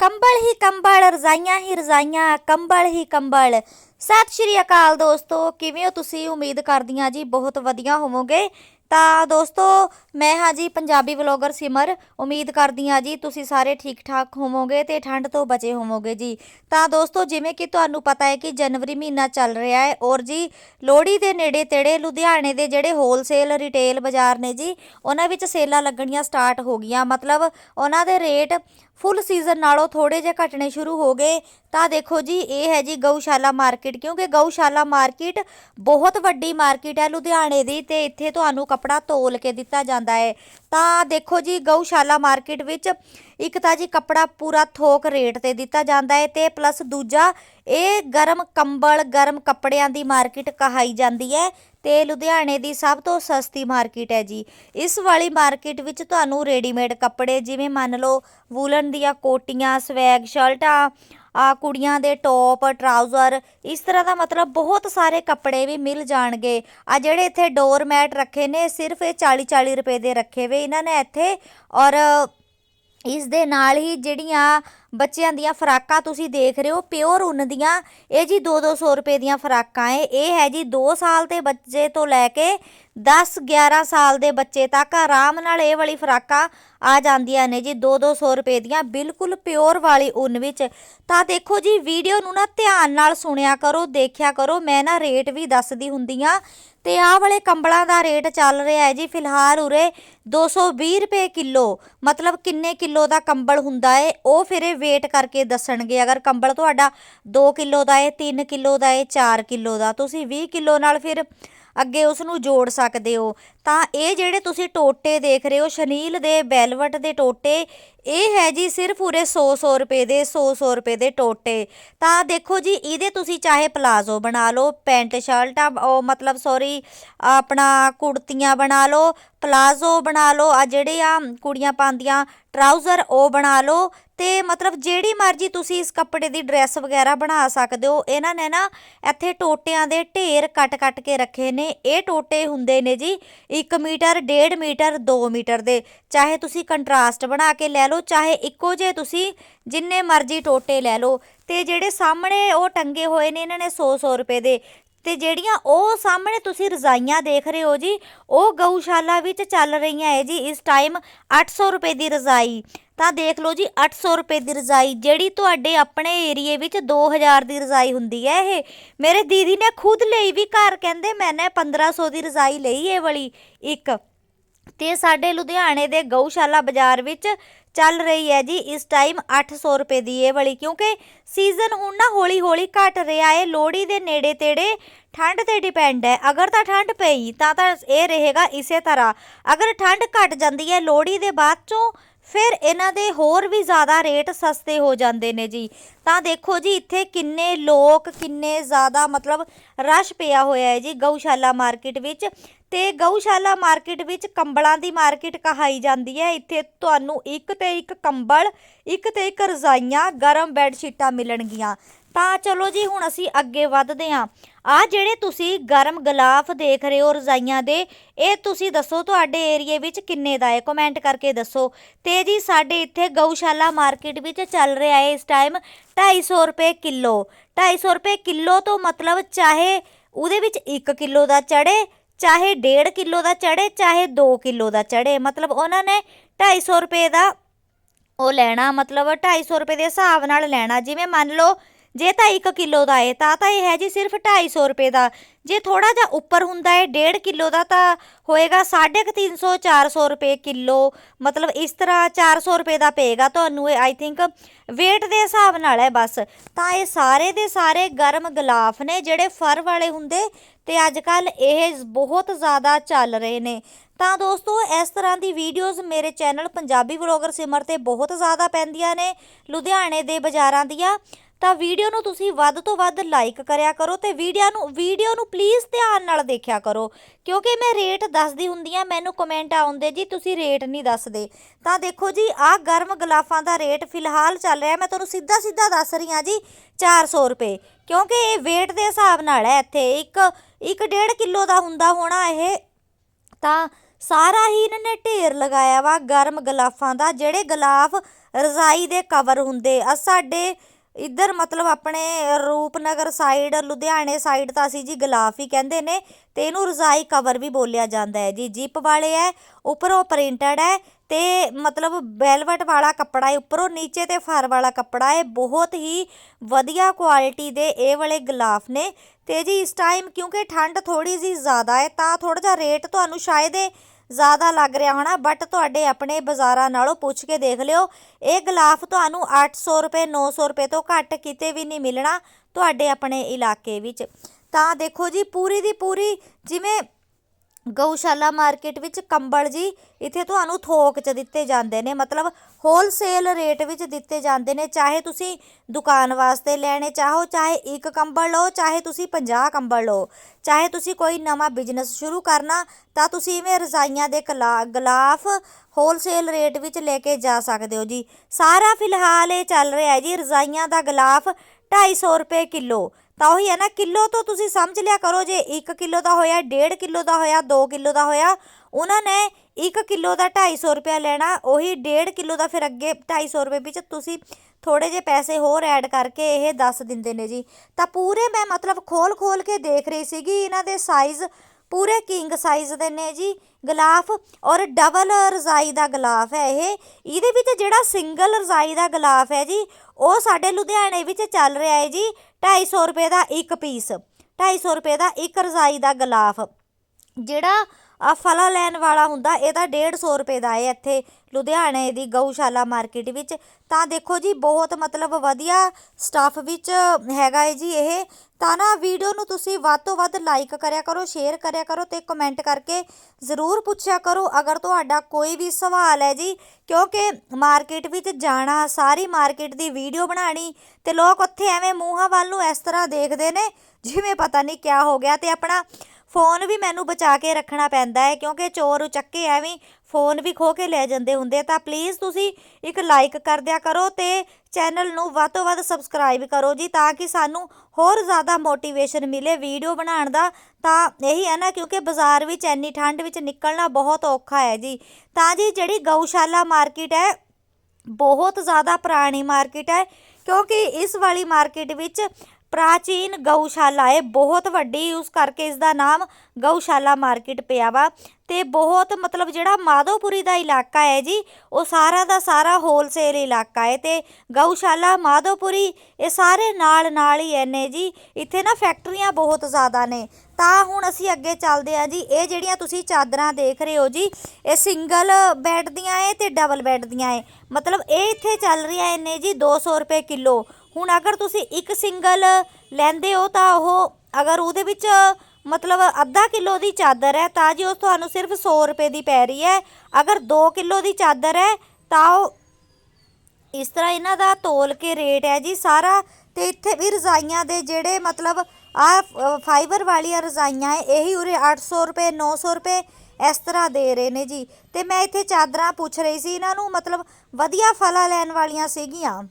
ਕੰਬਲ ਹੀ ਕੰਬਲ, ਰਜ਼ਾਈਆਂ ਹੀ ਰਜ਼ਾਈਆਂ, ਕੰਬਲ ਹੀ ਕੰਬਲ। ਸਤਿ ਸ਼੍ਰੀ ਅਕਾਲ ਦੋਸਤੋ, ਕਿਵੇਂ ਹੋ ਤੁਸੀਂ? ਉਮੀਦ ਕਰਦੀ ਹਾਂ ਜੀ ਬਹੁਤ ਵਧੀਆ ਹੋਵੋਗੇ। ਤਾਂ ਦੋਸਤੋ, ਮੈਂ ਹਾਂ ਜੀ ਪੰਜਾਬੀ ਵਲੌਗਰ ਸਿਮਰ। ਉਮੀਦ ਕਰਦੀ ਹਾਂ ਜੀ ਤੁਸੀਂ ਸਾਰੇ ਠੀਕ ਠਾਕ ਹੋਵੋਗੇ ਤੇ ਠੰਡ ਤੋਂ ਬਚੇ ਹੋਵੋਗੇ ਜੀ। ਤਾਂ ਦੋਸਤੋ, ਜਿਵੇਂ ਕਿ ਤੁਹਾਨੂੰ ਪਤਾ ਹੈ ਕਿ ਜਨਵਰੀ ਮਹੀਨਾ ਚੱਲ ਰਿਹਾ ਹੈ ਔਰ ਜੀ, ਲੋਹੜੀ ਦੇ ਨੇੜੇ ਤੇੜੇ ਲੁਧਿਆਣੇ ਦੇ ਜਿਹੜੇ ਹੋਲਸੇਲ ਰਿਟੇਲ ਬਾਜ਼ਾਰ ਨੇ ਜੀ, ਉਹਨਾਂ ਵਿੱਚ ਸੇਲਾਂ ਲੱਗਣੀਆਂ ਸਟਾਰਟ ਹੋ ਗਈਆਂ। ਮਤਲਬ ਉਹਨਾਂ ਦੇ ਰੇਟ ਫੁੱਲ ਸੀਜ਼ਨ ਨਾਲੋਂ ਥੋੜੇ ਜਿਹਾ ਘਟਣੇ ਸ਼ੁਰੂ ਹੋ ਗਏ। ਤਾਂ ਦੇਖੋ ਜੀ, ਇਹ ਹੈ ਜੀ ਗਊਸ਼ਾਲਾ ਮਾਰਕੀਟ, ਕਿਉਂਕਿ ਗਊਸ਼ਾਲਾ ਮਾਰਕੀਟ ਬਹੁਤ ਵੱਡੀ ਮਾਰਕੀਟ ਹੈ ਲੁਧਿਆਣੇ ਦੀ ਤੇ ਇੱਥੇ ਤੁਹਾਨੂੰ ਕੱਪੜਾ ਤੋਲ ਕੇ ਦਿੱਤਾ ਜਾਂਦਾ ਹੈ। ਤਾਂ ਦੇਖੋ ਜੀ, ਗਊਸ਼ਾਲਾ ਮਾਰਕੀਟ ਵਿੱਚ ਇੱਕ ਤਾਂ ਜੀ ਕੱਪੜਾ ਪੂਰਾ ਥੋਕ ਰੇਟ ਤੇ ਦਿੱਤਾ ਜਾਂਦਾ ਹੈ ਤੇ ਪਲੱਸ ਦੂਜਾ, ਇਹ ਗਰਮ ਕੰਬਲ, ਗਰਮ ਕੱਪੜਿਆਂ ਦੀ ਮਾਰਕੀਟ ਕਹਾਈ ਜਾਂਦੀ ਹੈ। ਤੇ ਲੁਧਿਆਣੇ ਦੀ ਸਭ ਤੋਂ ਸਸਤੀ ਮਾਰਕੀਟ ਹੈ ਜੀ। ਇਸ ਵਾਲੀ ਮਾਰਕੀਟ ਵਿੱਚ ਤੁਹਾਨੂੰ ਰੈਡੀਮੇਡ ਕੱਪੜੇ ਜਿਵੇਂ ਮੰਨ ਲਓ ਵੂਲਨ ਦੀਆਂ ਕੋਟੀਆਂ, ਸਵੈਗ ਸ਼ਰਟਾਂ, ਆ ਕੁੜੀਆਂ ਦੇ ਟੌਪ, ਟਰਾਊਜ਼ਰ, ਇਸ ਤਰ੍ਹਾਂ ਦਾ ਮਤਲਬ ਬਹੁਤ ਸਾਰੇ ਕੱਪੜੇ ਵੀ ਮਿਲ ਜਾਣਗੇ। ਆ ਜਿਹੜੇ ਇੱਥੇ ਡੋਰ ਮੈਟ ਰੱਖੇ ਨੇ, ਸਿਰਫ ਇਹ 40 40 ਰੁਪਏ ਦੇ ਰੱਖੇ ਵੇ ਇਹਨਾਂ ਨੇ ਇੱਥੇ ਔਰ ਇਸ ਦੇ ਨਾਲ ਹੀ ਜਿਹੜੀਆਂ ਬੱਚਿਆਂ ਦੀਆਂ ਫਰਾਕਾਂ ਤੁਸੀਂ ਦੇਖ ਰਹੇ ਹੋ, ਪਿਓਰ ਉੱਨ ਦੀਆਂ। ਇਹ ਜੀ 2-200 ਰੁਪਏ ਦੀਆਂ ਫਰਾਕਾਂ ਏ ਇਹ ਹੈ ਜੀ 2 ਸਾਲ ਦੇ ਬੱਚੇ ਤੋਂ ਲੈ ਕੇ 10-11 ਸਾਲ ਦੇ ਬੱਚੇ ਤੱਕ ਆਰਾਮ ਨਾਲ ਇਹ ਵਾਲੀ ਫਰਾਕਾਂ ਆ ਜਾਂਦੀਆਂ ਨੇ ਜੀ 2-200 ਰੁਪਏ ਦੀਆਂ, ਬਿਲਕੁਲ ਪਿਓਰ ਵਾਲੀ ਉੱਨ ਵਿੱਚ। ਤਾਂ ਦੇਖੋ ਜੀ, ਵੀਡੀਓ ਨੂੰ ਨਾ ਧਿਆਨ ਨਾਲ ਸੁਣਿਆ ਕਰੋ, ਦੇਖਿਆ ਕਰੋ। ਮੈਂ ਨਾ ਰੇਟ ਵੀ ਦੱਸਦੀ ਹੁੰਦੀ ਆ ਤੇ ਆਹ ਵਾਲੇ ਕੰਬਲਾਂ ਦਾ ਰੇਟ ਚੱਲ ਰਿਹਾ ਹੈ ਜੀ ਫਿਲਹਾਲ ਉਰੇ 220 ਰੁਪਏ ਕਿਲੋ। ਮਤਲਬ ਕਿੰਨੇ ਕਿਲੋ ਦਾ ਕੰਬਲ ਹੁੰਦਾ ਏ ਉਹ ਫਿਰ ਇਹ ਵੇਟ ਕਰਕੇ ਦੱਸਣਗੇ। ਅਗਰ ਕੰਬਲ ਤੁਹਾਡਾ 2 ਕਿਲੋ ਦਾ ਏ 3 ਕਿਲੋ ਦਾ ਏ 4 ਕਿਲੋ ਦਾ, ਤੁਸੀਂ 20 ਕਿਲੋ ਨਾਲ ਫਿਰ ਅੱਗੇ ਉਸ ਨੂੰ ਜੋੜ ਸਕਦੇ ਹੋ। ਤਾਂ ਇਹ ਜਿਹੜੇ ਤੁਸੀਂ ਟੋਟੇ ਦੇਖ ਰਹੇ ਹੋ, ਸ਼ਨੀਲ ਦੇ, ਬੈਲਵਟ ਦੇ ਟੋਟੇ ਇਹ ਹੈ ਜੀ ਸਿਰਫ ਉਰੇ 100 100 ਰੁਪਏ ਦੇ 100 100 ਰੁਪਏ ਦੇ ਟੋਟੇ। ਤਾਂ ਦੇਖੋ ਜੀ, ਇਹਦੇ ਤੁਸੀਂ ਚਾਹੇ ਪਲਾਜ਼ੋ ਬਣਾ ਲਓ, ਪੈਂਟ ਸ਼ਰਟਾਂ, ਉਹ ਮਤਲਬ ਸੌਰੀ ਆਪਣਾ ਕੁੜਤੀਆਂ ਬਣਾ ਲਓ, ਪਲਾਜ਼ੋ ਬਣਾ ਲਓ, ਆ ਜਿਹੜੇ ਆ ਕੁੜੀਆਂ ਪਾਉਂਦੀਆਂ ਟਰਾਊਜ਼ਰ, ਉਹ ਬਣਾ ਲਓ। ਤੇ ਮਤਲਬ ਜਿਹੜੀ ਮਰਜ਼ੀ ਤੁਸੀਂ ਇਸ ਕੱਪੜੇ ਦੀ ਡਰੈਸ ਵਗੈਰਾ ਬਣਾ ਸਕਦੇ ਹੋ, ਇਹਨਾਂ ਨੇ ਨਾ ਇੱਥੇ ਟੋਟਿਆਂ ਦੇ ਢੇਰ ਕੱਟ-ਕੱਟ ਕੇ ਰੱਖੇ ਨੇ। ਇਹ ਟੋਟੇ ਹੁੰਦੇ ਨੇ ਜੀ 1 ਮੀਟਰ 1.5 ਮੀਟਰ 2 ਮੀਟਰ ਦੇ। ਚਾਹੇ ਤੁਸੀਂ ਕੰਟਰਾਸਟ ਬਣਾ ਕੇ ਲੈ ਲਓ ਚਾਹੇ ਇੱਕੋ ਜਿਹੇ ਤੁਸੀਂ ਜਿੰਨੇ ਮਰਜ਼ੀ ਟੋਟੇ ਲੈ ਲਓ। ਤੇ ਜਿਹੜੇ ਸਾਹਮਣੇ ਉਹ ਟੰਗੇ ਹੋਏ ਨੇ, ਇਹਨਾਂ ਨੇ 100-100 ਰੁਪਏ ਦੇ। ਤੇ ਜਿਹੜੀਆਂ ਉਹ ਸਾਹਮਣੇ ਤੁਸੀਂ ਰਜ਼ਾਈਆਂ ਦੇਖ ਰਹੇ ਹੋ ਜੀ, ਉਹ ਗਊਸ਼ਾਲਾ ਵਿੱਚ ਚੱਲ ਰਹੀਆਂ ਹੈ ਜੀ, ਇਸ ਟਾਈਮ 800 ਰੁਪਏ ਦੀ ਰਜ਼ਾਈ। ਤਾਂ ਦੇਖ ਲਓ ਜੀ 800 ਰੁਪਏ ਦੀ ਰਜ਼ਾਈ, ਜਿਹੜੀ ਤੁਹਾਡੇ ਆਪਣੇ ਏਰੀਏ ਵਿੱਚ 2000 ਦੀ ਰਜ਼ਾਈ ਹੁੰਦੀ ਹੈ ਇਹ। ਮੇਰੇ ਦੀਦੀ ਨੇ ਖੁਦ ਲਈ ਵੀ ਘਰ, ਕਹਿੰਦੇ ਮੈਨੇ 1500 ਦੀ ਰਜ਼ਾਈ ਲਈ ਇਹ ਵਾਲੀ, ਇੱਕ। ਤੇ ਸਾਡੇ ਲੁਧਿਆਣੇ ਦੇ ਗਊਸ਼ਾਲਾ ਬਾਜ਼ਾਰ ਵਿੱਚ ਚੱਲ ਰਹੀ ਹੈ ਜੀ, ਇਸ ਟਾਈਮ 800 ਰੁਪਏ ਦੀ ਇਹ ਵਾਲੀ, ਕਿਉਂਕਿ ਸੀਜ਼ਨ ਹੁਣ ਨਾ ਹੌਲੀ ਹੌਲੀ ਘਟ ਰਿਹਾ ਹੈ, ਲੋਹੜੀ ਦੇ ਨੇੜੇ ਤੇੜੇ ਠੰਡ ਤੇ ਡਿਪੈਂਡ ਹੈ। ਅਗਰ ਤਾਂ ਠੰਡ ਪਈ, ਤਾਂ ਤਾਂ ਇਹ ਰਹੇਗਾ ਇਸੇ ਤਰ੍ਹਾਂ। ਅਗਰ ਠੰਡ ਘਟ ਜਾਂਦੀ ਹੈ, ਲੋਹੜੀ ਦੇ ਬਾਅਦ ਚੋਂ ਫਿਰ ਇਹਨਾਂ ਦੇ ਹੋਰ ਵੀ ਜ਼ਿਆਦਾ ਰੇਟ ਸਸਤੇ ਹੋ ਜਾਂਦੇ ਨੇ ਜੀ। ਤਾਂ ਦੇਖੋ ਜੀ, ਇੱਥੇ ਕਿੰਨੇ ਲੋਕ, ਕਿੰਨੇ ਜ਼ਿਆਦਾ ਮਤਲਬ ਰਸ਼ ਪਿਆ ਹੋਇਆ ਹੈ ਜੀ ਗਊਸ਼ਾਲਾ ਮਾਰਕੀਟ ਵਿੱਚ। ਤੇ ਗਊਸ਼ਾਲਾ ਮਾਰਕੀਟ ਵਿੱਚ ਕੰਬਲਾਂ ਦੀ ਮਾਰਕੀਟ ਕਹਾਈ ਜਾਂਦੀ ਹੈ। ਇੱਥੇ ਤੁਹਾਨੂੰ ਇੱਕ ਤੇ ਇੱਕ ਕੰਬਲ, ਇੱਕ ਤੇ ਇੱਕ ਰਜ਼ਾਈਆਂ, ਗਰਮ ਬੈੱਡ ਸ਼ੀਟਾਂ ਮਿਲਣਗੀਆਂ। ਤਾਂ ਚਲੋ ਜੀ, ਹੁਣ ਅਸੀਂ ਅੱਗੇ ਵੱਧਦੇ ਹਾਂ। ਆ ਜਿਹੜੇ ਤੁਸੀਂ ਗਰਮ ਗਲਾਫ ਦੇਖ ਰਹੇ ਹੋ ਰਜ਼ਾਈਆਂ ਦੇ, ਇਹ ਤੁਸੀਂ ਦੱਸੋ ਤੁਹਾਡੇ ਏਰੀਏ ਵਿੱਚ ਕਿੰਨੇ ਦਾ ਹੈ? ਕਮੈਂਟ ਕਰਕੇ ਦੱਸੋ। ਤੇ ਜੀ, ਸਾਡੇ ਇੱਥੇ ਗਊਸ਼ਾਲਾ ਮਾਰਕੀਟ ਵਿੱਚ ਚੱਲ ਰਿਹਾ ਹੈ ਇਸ ਟਾਈਮ 250 ਰੁਪਏ ਕਿਲੋ। 250 ਰੁਪਏ ਕਿਲੋ ਤੋਂ ਮਤਲਬ ਚਾਹੇ ਉਹਦੇ ਵਿੱਚ 1 ਕਿਲੋ ਦਾ ਚੜੇ ਚਾਹੇ 1.5 ਕਿਲੋ ਦਾ ਚੜੇ ਚਾਹੇ 2 ਕਿਲੋ ਦਾ ਚੜੇ ਮਤਲਬ ਉਹਨਾਂ ਨੇ 250 ਰੁਪਏ ਦਾ ਉਹ ਲੈਣਾ, ਮਤਲਬ 250 ਰੁਪਏ ਦੇ ਹਿਸਾਬ ਨਾਲ ਲੈਣਾ। ਜਿਵੇਂ ਮੰਨ ਲਓ ਜੇ ਤਾਂ 1 ਕਿਲੋ ਦਾ ਹੈ ਤਾਂ ਤਾਂ ਇਹ ਹੈ ਜੀ ਸਿਰਫ 250 ਰੁਪਏ ਦਾ। ਜੇ ਥੋੜਾ ਜਿਹਾ ਉੱਪਰ ਹੁੰਦਾ ਹੈ 1.5 ਕਿਲੋ ਦਾ ਤਾਂ ਹੋਏਗਾ 350 400 ਰੁਪਏ ਕਿਲੋ। ਮਤਲਬ ਇਸ ਤਰ੍ਹਾਂ 400 ਰੁਪਏ ਦਾ ਪਏਗਾ ਤੁਹਾਨੂੰ ਇਹ ਆਈ ਥਿੰਕ weight ਦੇ ਹਿਸਾਬ ਨਾਲ ਹੈ ਬਸ। ਤਾਂ ਇਹ ਸਾਰੇ ਦੇ ਸਾਰੇ ਗਰਮ ਗਲਾਫ ਨੇ ਜਿਹੜੇ ਫਰ ਵਾਲੇ ਹੁੰਦੇ ਤੇ ਅੱਜ ਕੱਲ ਇਹ ਬਹੁਤ ਜ਼ਿਆਦਾ ਚੱਲ ਰਹੇ ਨੇ। ਤਾਂ ਦੋਸਤੋ, ਇਸ ਤਰ੍ਹਾਂ ਦੀ ਵੀਡੀਓਜ਼ ਮੇਰੇ ਚੈਨਲ ਪੰਜਾਬੀ ਵਲੌਗਰ ਸਿਮਰ ਤੇ ਬਹੁਤ ਜ਼ਿਆਦਾ ਪੈਂਦੀਆਂ ਨੇ, ਲੁਧਿਆਣੇ ਦੇ ਬਾਜ਼ਾਰਾਂ ਦੀਆਂ। ਤਾਂ ਵੀਡੀਓ ਨੂੰ ਤੁਸੀਂ ਵੱਧ ਤੋਂ ਵੱਧ ਲਾਈਕ ਕਰਿਆ ਕਰੋ ਤੇ ਵੀਡੀਓ ਨੂੰ ਵੀਡੀਓ ਨੂੰ ਪਲੀਜ਼ ਧਿਆਨ ਨਾਲ ਦੇਖਿਆ ਕਰੋ। ਕਿਉਂਕਿ ਮੈਂ ਰੇਟ ਦੱਸਦੀ ਹੁੰਦੀ ਆ ਮੈਨੂੰ ਕਮੈਂਟ ਆਉਂਦੇ ਜੀ, ਤੁਸੀਂ ਰੇਟ ਨਹੀਂ ਦੱਸਦੇ। ਤਾਂ ਦੇਖੋ ਜੀ, ਆਹ ਗਰਮ ਗਲਾਫਾਂ ਦਾ ਰੇਟ ਫਿਲਹਾਲ ਚੱਲ ਰਿਹਾ। ਮੈਂ ਤੁਹਾਨੂੰ ਸਿੱਧਾ ਸਿੱਧਾ ਦੱਸ ਰਹੀ ਹਾਂ ਜੀ 400 ਰੁਪਏ। ਕਿਉਂਕਿ ਇਹ weight ਦੇ ਹਿਸਾਬ ਨਾਲ ਹੈ ਇੱਥੇ। ਇੱਕ ਇੱਕ ਡੇਢ ਕਿਲੋ ਦਾ ਹੁੰਦਾ ਹੋਣਾ ਇਹ। ਤਾਂ ਸਾਰਾ ਹੀ ਇਹਨਾਂ ਨੇ ਢੇਰ ਲਗਾਇਆ ਵਾ ਗਰਮ ਗਲਾਫਾਂ ਦਾ, ਜਿਹੜੇ ਗਲਾਫ ਰਜ਼ਾਈ ਦੇ ਕਵਰ ਹੁੰਦੇ ਆ। ਸਾਡੇ ਇੱਧਰ ਮਤਲਬ ਆਪਣੇ ਰੂਪਨਗਰ ਸਾਈਡ ਲੁਧਿਆਣੇ ਸਾਈਡ ਤਾਂ ਅਸੀਂ ਜੀ ਗਲਾਫ ਹੀ ਕਹਿੰਦੇ ਨੇ ਤੇ ਇਹਨੂੰ ਰਜ਼ਾਈ ਕਵਰ ਵੀ ਬੋਲਿਆ ਜਾਂਦਾ ਹੈ ਜੀ। ਜਿਪ ਵਾਲੇ ਹੈ, ਉੱਪਰੋਂ ਪ੍ਰਿੰਟਡ ਹੈ ਤੇ ਮਤਲਬ ਵੈਲਵਟ ਵਾਲਾ ਕੱਪੜਾ ਹੈ, ਉੱਪਰੋਂ ਨੀਚੇ ਤੇ ਫਰ ਵਾਲਾ ਕੱਪੜਾ ਹੈ। ਬਹੁਤ ਹੀ ਵਧੀਆ ਕੁਆਲਿਟੀ ਦੇ ਇਹ ਵਾਲੇ ਗਲਾਫ ਨੇ ਤੇ ਜੀ ਇਸ ਟਾਈਮ ਕਿਉਂਕਿ ਠੰਡ ਥੋੜੀ ਜੀ ਜ਼ਿਆਦਾ ਹੈ ਤਾਂ ਥੋੜਾ ਜਿਹਾ ਰੇਟ ਤੁਹਾਨੂੰ ਸ਼ਾਇਦ ਇਹ ਜ਼ਿਆਦਾ ਲੱਗ ਰਿਹਾ ਹੋਣਾ ਬਟ ਤੁਹਾਡੇ ਆਪਣੇ ਬਾਜ਼ਾਰਾਂ ਨਾਲੋਂ ਪੁੱਛ ਕੇ ਦੇਖ ਲਿਓ। ਇਹ ਗਲਾਫ ਤੁਹਾਨੂੰ 800 ਰੁਪਏ 900 ਰੁਪਏ ਤੋਂ ਘੱਟ ਕਿਤੇ ਵੀ ਨਹੀਂ ਮਿਲਣਾ ਤੁਹਾਡੇ ਆਪਣੇ ਇਲਾਕੇ ਵਿੱਚ। ਤਾਂ ਦੇਖੋ ਜੀ, ਪੂਰੀ ਦੀ ਪੂਰੀ ਜਿਵੇਂ ਗਊਸ਼ਾਲਾ ਮਾਰਕੀਟ ਵਿੱਚ ਕੰਬਲ ਜੀ, ਇੱਥੇ ਤੁਹਾਨੂੰ ਥੋਕ 'ਚ ਦਿੱਤੇ ਜਾਂਦੇ ਨੇ, ਮਤਲਬ ਹੋਲਸੇਲ ਰੇਟ ਵਿੱਚ ਦਿੱਤੇ ਜਾਂਦੇ ਨੇ, ਚਾਹੇ ਤੁਸੀਂ ਦੁਕਾਨ ਵਾਸਤੇ ਲੈਣੇ ਚਾਹੋ, ਚਾਹੇ ਇੱਕ ਕੰਬਲ ਲਓ, ਚਾਹੇ ਤੁਸੀਂ 50 ਕੰਬਲ ਲਓ, ਚਾਹੇ ਤੁਸੀਂ ਕੋਈ ਨਵਾਂ ਬਿਜ਼ਨਸ ਸ਼ੁਰੂ ਕਰਨਾ, ਤਾਂ ਤੁਸੀਂ ਇਵੇਂ ਰਜ਼ਾਈਆਂ ਦੇ ਕਲਾ, ਗਲਾਫ ਹੋਲਸੇਲ ਰੇਟ ਵਿੱਚ ਲੈ ਕੇ ਜਾ ਸਕਦੇ ਹੋ ਜੀ। ਸਾਰਾ ਫਿਲਹਾਲ ਇਹ ਚੱਲ ਰਿਹਾ ਹੈ ਜੀ, ਰਜ਼ਾਈਆਂ ਦਾ ਗਲਾਫ 250 ਰੁਪਏ ਕਿਲੋ ਤਾਂ ਉਹੀ ਹੈ ਨਾ, ਕਿਲੋ ਤੋਂ ਤੁਸੀਂ ਸਮਝ ਲਿਆ ਕਰੋ, ਜੇ 1 ਕਿਲੋ ਦਾ ਹੋਇਆ 1.5 ਕਿਲੋ ਦਾ ਹੋਇਆ 2 ਕਿਲੋ ਦਾ ਹੋਇਆ, ਉਹਨਾਂ ਨੇ 1 ਕਿਲੋ ਦਾ 250 ਰੁਪਏ ਲੈਣਾ, ਉਹੀ 1.5 ਕਿਲੋ ਦਾ ਫਿਰ ਅੱਗੇ 250 ਰੁਪਏ ਵਿੱਚ ਤੁਸੀਂ ਥੋੜੇ ਜਿਹੇ ਪੈਸੇ ਹੋਰ ਐਡ ਕਰਕੇ ਇਹ ਦੱਸ ਦਿੰਦੇ ਨੇ ਜੀ। ਤਾਂ ਪੂਰੇ ਮੈਂ ਮਤਲਬ ਖੋਲ ਖੋਲ ਕੇ ਦੇਖ ਰਹੀ ਸੀਗੀ, ਇਹਨਾਂ ਦੇ ਸਾਈਜ਼ ਪੂਰੇ ਕਿੰਗ ਸਾਈਜ਼ ਦੇ ਨੇ ਜੀ, ਗਲਾਫ ਔਰ ਡਬਲ ਰਜ਼ਾਈ ਦਾ ਗਲਾਫ ਹੈ ਇਹ। ਇਹਦੇ ਵਿੱਚ ਜਿਹੜਾ ਸਿੰਗਲ ਰਜ਼ਾਈ ਦਾ ਗਲਾਫ ਹੈ ਜੀ, ਉਹ ਸਾਡੇ ਲੁਧਿਆਣੇ ਵਿੱਚ ਚੱਲ ਰਿਹਾ ਹੈ ਜੀ। ਢਾਈ ਸੌ ਰੁਪਏ ਦਾ ਇੱਕ ਪੀਸ, ਢਾਈ ਸੌ ਰੁਪਏ ਦਾ ਇੱਕ ਰਜ਼ਾਈ ਦਾ ਗਲਾਫ। ਜਿਹੜਾ ਆ ਫਲਾ ਲੈਣ ਵਾਲਾ ਹੁੰਦਾ ਇਹਦਾ 150 ਰੁਪਏ ਦਾ ਹੈ ਇੱਥੇ, ਲੁਧਿਆਣੇ ਦੀ ਗਊਸ਼ਾਲਾ ਮਾਰਕੀਟ ਵਿੱਚ। ਤਾਂ ਦੇਖੋ ਜੀ, ਬਹੁਤ ਮਤਲਬ ਵਧੀਆ ਸਟਾਫ ਵਿੱਚ ਹੈਗਾ ਹੈ ਜੀ ਇਹ। ਤਾਂ ਨਾ ਵੀਡੀਓ ਨੂੰ ਤੁਸੀਂ ਵੱਧ ਤੋਂ ਵੱਧ ਲਾਈਕ ਕਰਿਆ ਕਰੋ, ਸ਼ੇਅਰ ਕਰਿਆ ਕਰੋ ਤੇ ਕਮੈਂਟ ਕਰਕੇ ਜ਼ਰੂਰ ਪੁੱਛਿਆ ਕਰੋ। ਅਗਰ ਤੁਹਾਡਾ ਕੋਈ ਵੀ ਸਵਾਲ ਹੈ ਜੀ, ਕਿਉਂਕਿ ਮਾਰਕੀਟ ਵਿੱਚ ਜਾਣਾ, ਸਾਰੀ ਮਾਰਕੀਟ ਦੀ ਵੀਡੀਓ ਬਣਾਣੀ ਤੇ ਲੋਕ ਉੱਥੇ ਐਵੇਂ ਮੂੰਹਾਂ ਵੱਲ ਨੂੰ ਇਸ ਤਰ੍ਹਾਂ ਦੇਖਦੇ ਨੇ, ਜਿਵੇਂ ਪਤਾ ਨਹੀਂ ਕਿਆ ਹੋ ਗਿਆ ਤੇ ਆਪਣਾ ਫੋਨ ਵੀ ਮੈਨੂੰ ਬਚਾ ਕੇ ਰੱਖਣਾ ਪੈਂਦਾ ਹੈ, ਕਿਉਂਕਿ ਚੋਰ ਉਚੱਕੇ ਐਵੇਂ ਫੋਨ ਵੀ ਖੋ ਕੇ ਲੈ ਜਾਂਦੇ ਹੁੰਦੇ ਤਾਂ ਪਲੀਜ਼ ਤੁਸੀਂ ਇੱਕ ਲਾਈਕ ਕਰ ਦਿਆ ਕਰੋ ਤੇ ਚੈਨਲ ਨੂੰ ਵੱਧ ਤੋਂ ਵੱਧ ਸਬਸਕ੍ਰਾਈਬ ਕਰੋ ਜੀ, ਤਾਂ ਕਿ ਸਾਨੂੰ ਹੋਰ ਜ਼ਿਆਦਾ ਮੋਟੀਵੇਸ਼ਨ ਮਿਲੇ ਵੀਡੀਓ ਬਣਾਉਣ ਦਾ। ਤਾਂ ਇਹੀ ਹੈ ਨਾ, ਕਿਉਂਕਿ ਬਾਜ਼ਾਰ ਵਿੱਚ ਇੰਨੀ ਠੰਡ ਵਿੱਚ ਨਿਕਲਣਾ ਬਹੁਤ ਔਖਾ ਹੈ ਜੀ। ਤਾਂ ਜੀ, ਜਿਹੜੀ ਗਊਸ਼ਾਲਾ ਮਾਰਕੀਟ ਹੈ, ਬਹੁਤ ਜ਼ਿਆਦਾ ਪੁਰਾਣੀ ਮਾਰਕੀਟ ਹੈ, ਕਿਉਂਕਿ ਇਸ ਵਾਲੀ ਮਾਰਕੀਟ ਵਿੱਚ ਪ੍ਰਾਚੀਨ ਗਊਸ਼ਾਲਾ ਏ, ਬਹੁਤ ਵੱਡੀ, ਉਸ ਕਰਕੇ ਇਸ ਦਾ ਨਾਮ ਗਊਸ਼ਾਲਾ ਮਾਰਕੀਟ ਪਿਆ ਵਾ। ਤੇ ਬਹੁਤ ਮਤਲਬ ਜਿਹੜਾ ਮਾਧੋਪੁਰੀ ਦਾ ਇਲਾਕਾ ਹੈ ਜੀ, ਉਹ ਸਾਰਾ ਦਾ ਸਾਰਾ ਹੋਲਸੇਲ ਇਲਾਕਾ ਹੈ ਤੇ ਗਊਸ਼ਾਲਾ, ਮਾਧੋਪੁਰੀ, ਇਹ ਸਾਰੇ ਨਾਲ ਨਾਲ ਹੀ ਨੇ ਜੀ। ਇੱਥੇ ਨਾ ਫੈਕਟਰੀਆਂ ਬਹੁਤ ਜ਼ਿਆਦਾ ਨੇ। ਤਾਂ ਹੁਣ ਅਸੀਂ ਅੱਗੇ ਚੱਲਦੇ ਆ ਜੀ। ਇਹ ਜਿਹੜੀਆਂ ਤੁਸੀਂ ਚਾਦਰਾਂ ਦੇਖ ਰਹੇ ਹੋ ਜੀ, ਇਹ ਸਿੰਗਲ ਬੈੱਡ ਦੀਆਂ ਏ ਤੇ ਡਬਲ ਬੈੱਡ ਦੀਆਂ ਏ। ਮਤਲਬ ਇਹ ਇੱਥੇ ਚੱਲ ਰਹੀਆਂ ਨੇ ਜੀ 200 ਰੁਪਏ ਕਿਲੋ। ਹੁਣ ਅਗਰ ਤੁਸੀਂ ਇੱਕ ਸਿੰਗਲ ਲੈਂਦੇ ਹੋ ਤਾਂ ਉਹ ਅਗਰ ਉਹਦੇ ਵਿੱਚ ਮਤਲਬ ਅੱਧਾ ਕਿਲੋ ਦੀ ਚਾਦਰ ਹੈ ਤਾਂ ਜੀ ਉਹ ਤੁਹਾਨੂੰ ਸਿਰਫ 100 ਰੁਪਏ ਦੀ ਪੈ ਰਹੀ ਹੈ। ਅਗਰ 2 ਕਿਲੋ ਦੀ ਚਾਦਰ ਹੈ ਤਾਂ ਉਹ ਇਸ ਤਰ੍ਹਾਂ ਇਹਨਾਂ ਦਾ ਤੋਲ ਕੇ ਰੇਟ ਹੈ ਜੀ ਸਾਰਾ। ਤੇ ਇੱਥੇ ਵੀ ਰਜ਼ਾਈਆਂ ਦੇ ਜਿਹੜੇ ਮਤਲਬ ਆ ਫਾਈਬਰ ਵਾਲੀਆਂ ਰਜ਼ਾਈਆਂ ਹੈ, ਇਹੀ ਉਰੇ 800 ਰੁਪਏ 900 ਰੁਪਏ ਇਸ ਤਰ੍ਹਾਂ ਦੇ ਰਹੇ ਨੇ ਜੀ। ਤੇ ਮੈਂ ਇੱਥੇ ਚਾਦਰਾਂ ਪੁੱਛ ਰਹੀ ਸੀ, ਇਹਨਾਂ ਨੂੰ ਮਤਲਬ ਵਧੀਆ ਫਲਾ ਲੈਣ ਵਾਲੀਆਂ ਸੀਗੀਆਂ।